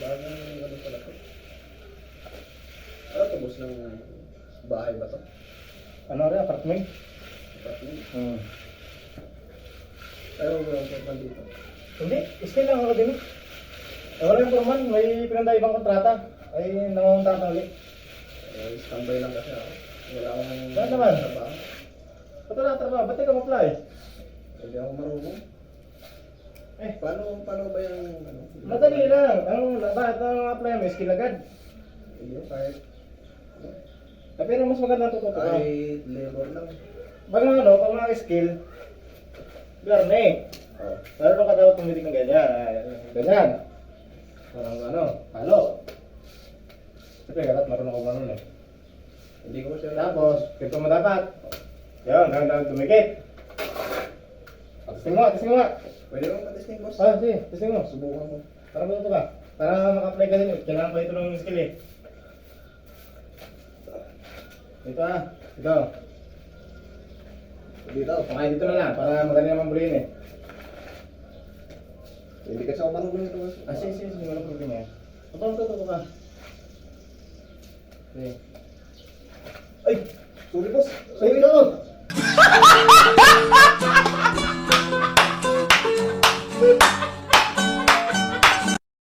Bagong ano pala to? Ano tubos ng bahay ba to? Ano rin, apartment? Apartment? Hmm. Ayaw mo lang apartment dito. Hindi, stay lang ako din. Eh, wala yung man, may pinandaibang kontrata. Ay, nangangunta na ulit. Eh, standby lang kasi ako. Wala akong... Saan naman? Trabaho. Ba't wala trabaho? Ba't ikaw mag-apply? Hindi ako marunong. Eh, Paano, paano ba yung ano? madali lang. Ang, bakit ang apply mo? Skill agad. Hindi, kahit, Eh, pero mas maganda tututo ka. kahit labor lang. Pag mga ano, pag mga skill, garne. Oh. Meron ka dapat tumitig ng ganyan. Ay, Ganyan. Parang ano, halo. Siyempre, karat marunong ako ganun eh. Hindi ko siya Tapos, ganito mo dapat. Yan, hanggang tumikit. Testing mo, testing mo. Pwede mo patisting boss? Ah, sige, testing mo. Subukan mo. Para ba ito ka? Para maka-apply ka din. Kailangan pa ito ng skill eh. Ito ah, ito. Dito. Pakain dito na lang, para madali naman bulihin eh. Hindi kasi ako marunong ito. boss. Ah, sige, sige, sige, walang problema yan. Ito, ito, ito, ito ka. Sige. Ay! Sorry boss. Sige, ito!